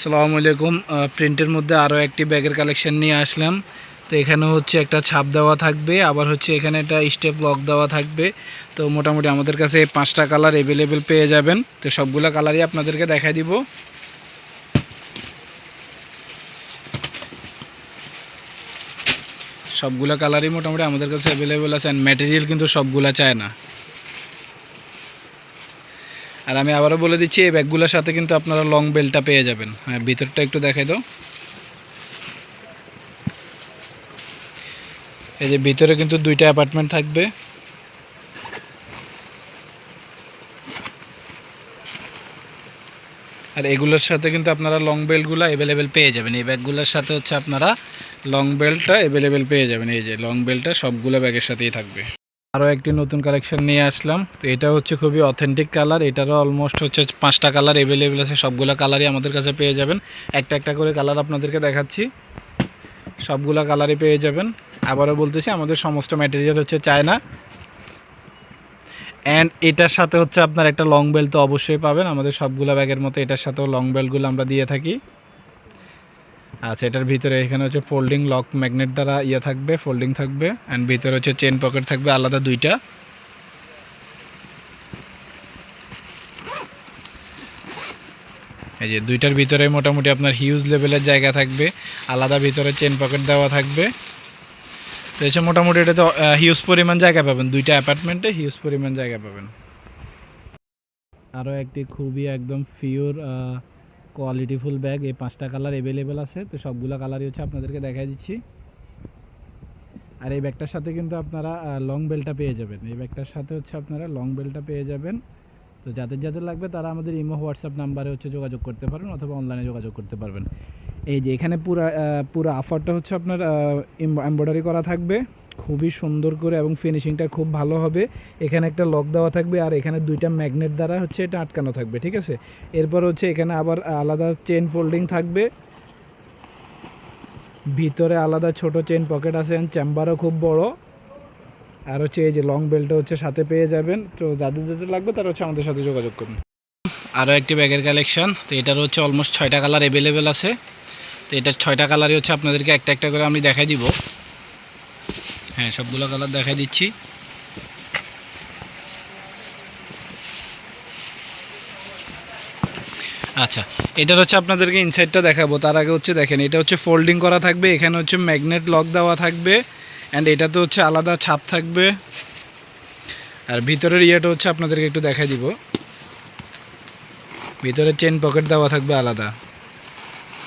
সালামু আলাইকুম। প্রিন্টের মধ্যে আরও একটি ব্যাগের কালেকশন নিয়ে আসলাম। তো এখানে হচ্ছে একটা ছাপ দেওয়া থাকবে, আবার হচ্ছে এখানে একটা স্টেপ লক দেওয়া থাকবে। তো মোটামুটি আমাদের কাছে পাঁচটা কালার অ্যাভেলেবেল পেয়ে যাবেন। তো সবগুলো কালারই আপনাদেরকে দেখাই দিব। সবগুলো কালারই মোটামুটি আমাদের কাছে অ্যাভেলেবেল আছে অ্যান্ড ম্যাটেরিয়াল কিন্তু সবগুলা চায় না। আর আমি আবারও বলে দিচ্ছি, এই ব্যাগগুলোর সাথে কিন্তু আপনারা লং বেলটা পেয়ে যাবেন। হ্যাঁ ভিতরটা একটু দেখাই দাও। এই যে ভিতরে কিন্তু দুইটা অ্যাপার্টমেন্ট থাকবে। আর এগুলোর সাথে কিন্তু আপনারা লং বেল্টগুলো অ্যাভেলেবেল পেয়ে যাবেন। এই ব্যাগগুলোর সাথে হচ্ছে আপনারা লং বেল্টটা অ্যাভেলেবেল পেয়ে যাবেন। এই যে লং বেল্টটা সবগুলো ব্যাগের সাথেই থাকবে। আরও একটি নতুন কালেকশন নিয়ে আসলাম। তো এটা হচ্ছে খুবই অথেন্টিক কালার এটারও অলমোস্ট হচ্ছে পাঁচটা কালার অ্যাভেলেবেল আছে। সবগুলো কালারই আমাদের কাছে পেয়ে যাবেন। একটা একটা করে কালার আপনাদেরকে দেখাচ্ছি। সবগুলো কালারই পেয়ে যাবেন। আবারও বলতেছি, আমাদের সমস্ত ম্যাটেরিয়াল হচ্ছে চায়না। অ্যান্ড এটার সাথে হচ্ছে আপনার একটা লং বেল্ট তো অবশ্যই পাবেন। আমাদের সবগুলো ব্যাগের মতো এটার সাথেও লং বেল্টগুলো আমরা দিয়ে থাকি। আচ্ছা এটার ভিতরে এখানে হচ্ছে ফোল্ডিং লক ম্যাগনেট দ্বারা ইয়ে থাকবে ফোল্ডিং থাকবে অ্যান্ড ভিতরে হচ্ছে চেন পকেট থাকবে, আলাদা দুইটা। এই যে দুইটার ভিতরে মোটামুটি আপনার হিউজ লেভেলের জায়গা থাকবে, আলাদা ভিতরে চেন পকেট দেওয়া থাকবে। তো হচ্ছে মোটামুটি এটা তো হিউজ পরিমাণ জায়গা পাবেন, দুইটা অ্যাপার্টমেন্টে হিউজ পরিমাণ জায়গা পাবেন। আরও একটি খুবই একদম পিওর কোয়ালিটিফুল ব্যাগ এই পাঁচটা কালার অ্যাভেলেবেল আছে। তো সবগুলো কালারই হচ্ছে আপনাদেরকে দেখাই দিচ্ছি। আর এই ব্যাগটার সাথে কিন্তু আপনারা লং বেলটা পেয়ে যাবেন। এই ব্যাগটার সাথে হচ্ছে আপনারা লং বেলটা পেয়ে যাবেন। তো যাদের যাদের লাগবে তারা আমাদের ইমো, হোয়াটসঅ্যাপ নাম্বারে হচ্ছে যোগাযোগ করতে পারবেন অথবা অনলাইনে যোগাযোগ করতে পারবেন। এই যে এখানে পুরো পুরো আফারটা হচ্ছে আপনার এমব্রয়ডারি করা থাকবে। খুবই সুন্দর করে এবং ফিনিশিংটা খুব ভালো হবে। এখানে একটা লক দেওয়া থাকবে আর এখানে দুইটা ম্যাগনেট দ্বারা হচ্ছে এটা আটকানো থাকবে, ঠিক আছে? এরপর হচ্ছে এখানে আবার আলাদা চেন ফোল্ডিং থাকবে। ভিতরে আলাদা ছোট চেন পকেট আছে চেম্বারও খুব বড়। আর হচ্ছে এই যে লং বেল্টটা হচ্ছে সাথে পেয়ে যাবেন। তো যাদের যাদের লাগবে তারা হচ্ছে আমাদের সাথে যোগাযোগ করুন। আরও একটি ব্যাগের কালেকশন তো এটার হচ্ছে অলমোস্ট ছয়টা কালার অ্যাভেলেবেল আছে। তো এটার ছয়টা কালারই হচ্ছে আপনাদেরকে একটা একটা করে আমি দেখাই দিব। হ্যাঁ সবগুলো কালার দেখাই দিচ্ছি। আচ্ছা এটার হচ্ছে আপনাদেরকে ইনসাইডটা দেখাবো। তার আগে হচ্ছে দেখেন, এটা হচ্ছে ফোল্ডিং করা থাকবে, এখানে হচ্ছে ম্যাগনেট লক দেওয়া থাকবে অ্যান্ড এটাতে হচ্ছে আলাদা ছাপ থাকবে। আর ভিতরের ইয়েটা হচ্ছে আপনাদেরকে একটু দেখাই দিব। ভিতরে চেন পকেট দেওয়া থাকবে আলাদা।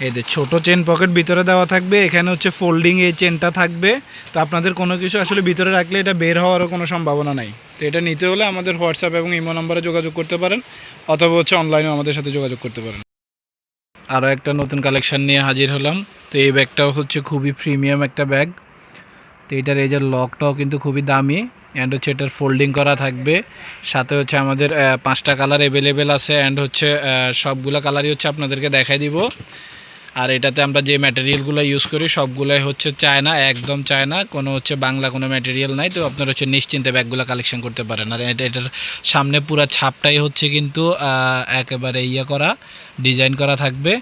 এই যে ছোটো চেন পকেট ভিতরে দেওয়া থাকবে, এখানে হচ্ছে ফোল্ডিং এই চেনটা থাকবে। তো আপনাদের কোনো কিছু আসলে ভিতরে রাখলে এটা বের হওয়ারও কোনো সম্ভাবনা নাই। তো এটা নিতে হলে আমাদের হোয়াটসঅ্যাপ এবং ইমো নাম্বারে যোগাযোগ করতে পারেন, অথবা হচ্ছে অনলাইনেও আমাদের সাথে যোগাযোগ করতে পারেন। আরও একটা নতুন কালেকশন নিয়ে হাজির হলাম। তো এই ব্যাগটাও হচ্ছে খুবই প্রিমিয়াম একটা ব্যাগ। তো এটার এই যে লকটাও কিন্তু খুবই দামি। অ্যান্ড হচ্ছে এটার ফোল্ডিং করা থাকবে। সাথে হচ্ছে আমাদের পাঁচটা কালার অ্যাভেলেবেল আছে। অ্যান্ড হচ্ছে সবগুলো কালারই হচ্ছে আপনাদেরকে দেখাই দিব। আর এটাতে আমরা যে ম্যাটেরিয়ালগুলো ইউজ করি, সবগুলোই হচ্ছে চায়না একদম চায়না কোনো হচ্ছে বাংলা কোনো ম্যাটেরিয়াল নাই। তো আপনারা হচ্ছে নিশ্চিন্তে ব্যাগগুলো কালেকশন করতে পারেন। আর এটা, এটার সামনে পুরো ছাপটাই হচ্ছে কিন্তু একেবারে ইয়ে করা ডিজাইন করা থাকবে।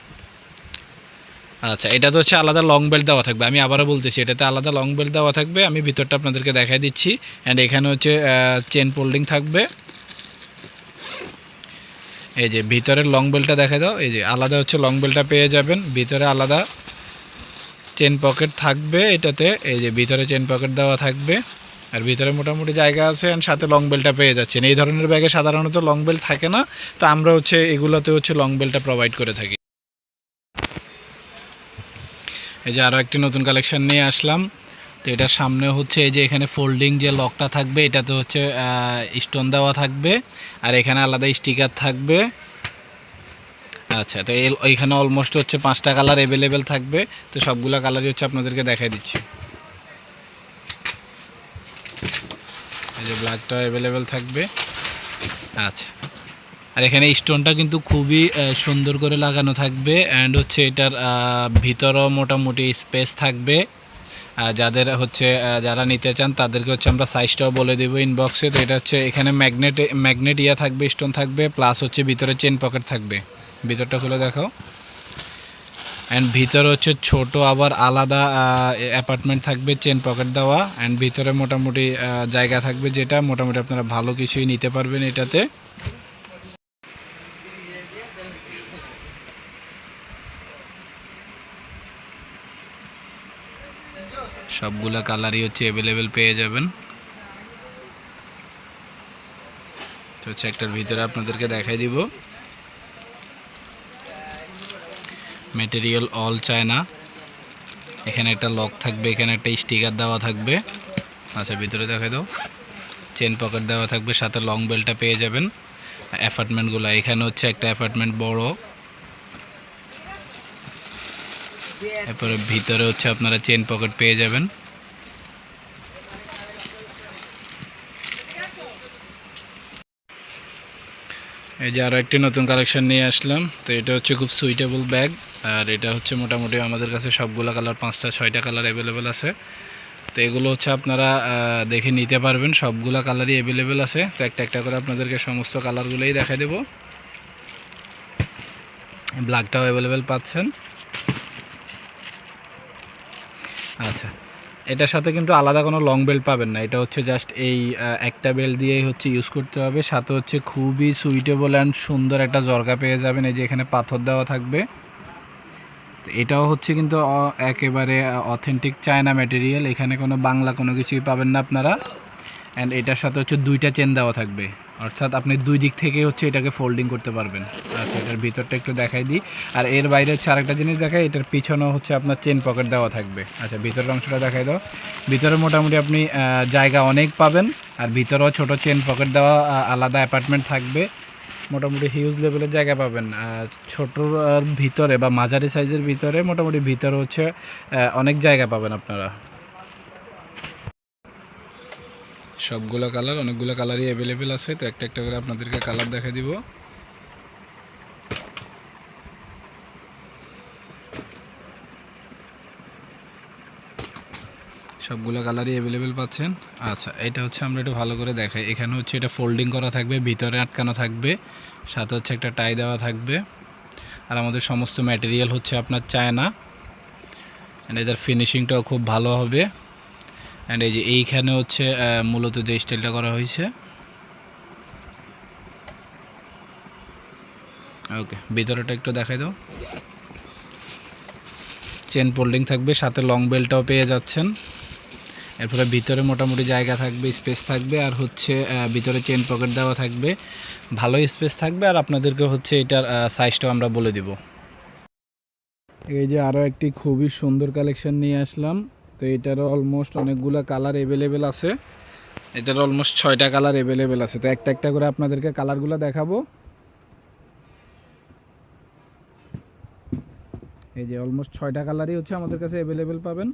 আচ্ছা এটা তো হচ্ছে আলাদা লং বেল্ট দেওয়া থাকবে। আমি আবারও বলতেছি, এটাতে আলাদা লং বেল্ট দেওয়া থাকবে। আমি ভিতরটা আপনাদেরকে দেখাই দিচ্ছি। অ্যান্ড এখানে হচ্ছে চেন পোল্ডিং থাকবে। এই যে ভিতরের লং বেলটা দেখা দাও। এই যে আলাদা হচ্ছে লং বেলটা পেয়ে যাবেন। ভিতরে আলাদা চেন পকেট থাকবে এটাতে। এই যে ভিতরে চেন পকেট দেওয়া থাকবে। আর ভিতরে মোটামুটি জায়গা আছে অ্যান্ড সাথে লং বেলটা পেয়ে যাচ্ছেন। এই ধরনের ব্যাগে সাধারণত লং বেল্ট থাকে না। তো আমরা হচ্ছে এগুলোতে হচ্ছে লং বেলটা প্রোভাইড করে থাকি। এই যে আরও একটি নতুন কালেকশন নিয়ে আসলাম। তো এটার সামনে হচ্ছে এই যে এখানে ফোল্ডিং যে লকটা থাকবে, এটাতে হচ্ছে স্টোন দেওয়া থাকবে। আর এখানে আলাদা স্টিকার থাকবে। আচ্ছা তো এইখানে অলমোস্ট হচ্ছে পাঁচটা কালার অ্যাভেলেবেল থাকবে। তো সবগুলো কালারই হচ্ছে আপনাদেরকে দেখাই দিচ্ছি। এই যে ব্ল্যাকটা অ্যাভেলেবেল থাকবে। আচ্ছা। আর এখানে স্টোনটা কিন্তু খুবই সুন্দর করে লাগানো থাকবে। অ্যান্ড হচ্ছে এটার ভিতরও মোটামুটি স্পেস থাকবে। যাদের হচ্ছে যারা নিতে চান, তাদেরকে হচ্ছে আমরা সাইজটাও বলে দেবো ইনবক্সে তো এটা হচ্ছে এখানে ম্যাগনেট ম্যাগনেট ইয়া থাকবে স্টোন থাকবে প্লাস হচ্ছে ভিতরে চেন পকেট থাকবে। ভিতরটা খুলে দেখাও। অ্যান্ড ভিতরে হচ্ছে ছোট আবার আলাদা অ্যাপার্টমেন্ট থাকবে চেন পকেট দেওয়া। অ্যান্ড ভিতরে মোটামুটি জায়গা থাকবে যেটা। মোটামুটি আপনারা ভালো কিছুই নিতে পারবেন এটাতে। সবগুলা কালারই হচ্ছে অ্যাভেলেবেল পেয়ে যাবেন। তো হচ্ছে একটার ভিতরে আপনাদেরকে দেখাই দিব। মেটেরিয়াল অল চায়না এখানে একটা লক থাকবে, এখানে একটা স্টিকার দেওয়া থাকবে। আচ্ছা ভিতরে দেখাই দাও। চেন পকেট দেওয়া থাকবে, সাথে লং বেলটা পেয়ে যাবেন। অ্যাপার্টমেন্টগুলো এখানে হচ্ছে একটা অ্যাপার্টমেন্ট বড়। এরপরে ভিতরে হচ্ছে আপনারা চেন পকেট পেয়ে যাবেন। এই যে আরও একটি নতুন কালেকশন নিয়ে আসলাম, তো এটা হচ্ছে খুব সুইটেবল ব্যাগ আর এটা হচ্ছে মোটামুটি আমাদের কাছে সবগুলো কালার পাঁচটা, ছয়টা কালার অ্যাভেলেবেল আছে। তো এগুলো হচ্ছে আপনারা দেখে নিতে পারবেন, সবগুলো কালারই অ্যাভেলেবেল আছে। তো একটা একটা করে আপনাদেরকে সমস্ত কালারগুলোই দেখা দেবো। ব্ল্যাকটাও অ্যাভেলেবেল পাচ্ছেন। আচ্ছা। এটার সাথে কিন্তু আলাদা কোনো লং বেল্ট পাবেন না। এটা হচ্ছে জাস্ট এই একটা বেল্ট দিয়েই হচ্ছে ইউজ করতে হবে। সাথে হচ্ছে খুবই সুইটেবল অ্যান্ড সুন্দর একটা জর্গা পেয়ে যাবেন। এই যে এখানে পাথর দেওয়া থাকবে। এটাও হচ্ছে কিন্তু একেবারে অথেন্টিক চায়না ম্যাটেরিয়াল এখানে কোনো বাংলা কোনো কিছুই পাবেন না আপনারা। অ্যান্ড এটার সাথে হচ্ছে দুইটা চেন দেওয়া থাকবে। অর্থাৎ আপনি দুই দিক থেকে হচ্ছে এটাকে ফোল্ডিং করতে পারবেন। আচ্ছা এটার ভিতরটা একটু দেখাই দিই। আর এর বাইরে হচ্ছে আরেকটা জিনিস দেখায় এটার পিছনেও হচ্ছে আপনার চেন পকেট দেওয়া থাকবে। আচ্ছা ভিতরের অংশটা দেখাই দাও। ভিতরে মোটামুটি আপনি জায়গা অনেক পাবেন, আর ভিতরেও ছোট চেন পকেট দেওয়া আলাদা অ্যাপার্টমেন্ট থাকবে। মোটামুটি হিউজ লেভেলের জায়গা পাবেন। ছোটোর ভিতরে বা মাঝারি সাইজের ভিতরে মোটামুটি ভিতরে হচ্ছে অনেক জায়গা পাবেন আপনারা। সবগুলো কালার অনেকগুলো কালারই অ্যাভেলেবেল আছে। তো একটা একটা করে আপনাদেরকে কালার দেখা দিব। সবগুলো কালারই অ্যাভেলেবেল পাচ্ছেন। আচ্ছা এটা হচ্ছে আমরা একটু ভালো করে দেখাই। এখানে হচ্ছে এটা ফোল্ডিং করা থাকবে, ভিতরে আটকানো থাকবে, সাথে হচ্ছে একটা টাই দেওয়া থাকবে। আর আমাদের সমস্ত ম্যাটেরিয়াল হচ্ছে আপনার চায়না। এটার ফিনিশিংটাও খুব ভালো হবে। অ্যান্ড এই যে এইখানে হচ্ছে মূলত যে স্টাইলটা করা হয়েছে। ওকে ভিতরেটা একটু দেখাই দাও। চেন ফোল্ডিং থাকবে, সাথে লং বেল্টটাও পেয়ে যাচ্ছেন। এরপরে ভিতরে মোটামুটি জায়গা থাকবে স্পেস থাকবে, আর হচ্ছে ভিতরে চেন পকেট দেওয়া থাকবে। ভালো স্পেস থাকবে, আর আপনাদেরকে হচ্ছে এটার সাইজটাও আমরা বলে দিব। এই যে আরও একটি খুবই সুন্দর কালেকশন নিয়ে আসলাম। তো এটার অলমোস্ট অনেকগুলো কালার অ্যাভেলেবেল আছে। এটার অলমোস্ট ছয়টা কালার অ্যাভেলেবেল আছে। তো একটা একটা করে আপনাদেরকে কালারগুলো দেখাবো। এই যে অলমোস্ট ছয়টা কালারই হচ্ছে আমাদের কাছে অ্যাভেলেবেল পাবেন।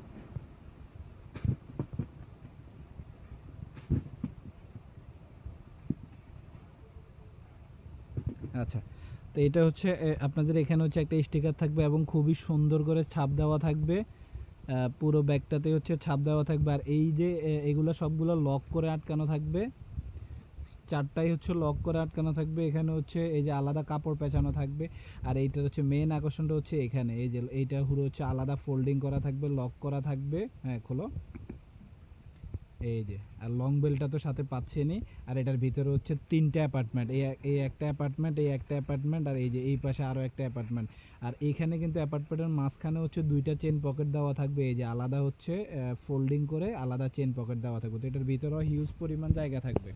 আচ্ছা তো এটা হচ্ছে আপনাদের এখানে হচ্ছে একটা স্টিকার থাকবে এবং খুবই সুন্দর করে ছাপ দেওয়া থাকবে। পুরো ব্যাগটাতে হচ্ছে ছাপ দেওয়া থাকবে। আর এই যে এগুলো সবগুলো লক করে আটকানো থাকবে। চারটাই হচ্ছে লক করে আটকানো থাকবে। এখানে হচ্ছে এই যে আলাদা কাপড় পেঁচানো থাকবে। আর এইটার হচ্ছে মেন আকর্ষণটা হচ্ছে এখানে। এই যে এইটা পুরো হচ্ছে আলাদা ফোল্ডিং করা থাকবে লক করা থাকবে। হ্যাঁ খোলো। এই যে, আর লং বেলটা তো সাথে পাচ্ছে পাচ্ছেনই আর এটার ভিতরে হচ্ছে তিনটা অ্যাপার্টমেন্ট এই এই একটা অ্যাপার্টমেন্ট এই একটা অ্যাপার্টমেন্ট আর এই যে এই পাশে আরও একটা অ্যাপার্টমেন্ট আর এইখানে কিন্তু অ্যাপার্টমেন্টের মাঝখানে হচ্ছে দুইটা চেন পকেট দেওয়া থাকবে, এই যে আলাদা হচ্ছে ফোল্ডিং করে আলাদা চেন পকেট দেওয়া থাকবে। তো এটার ভিতরেও হিউজ পরিমাণ জায়গা থাকবে।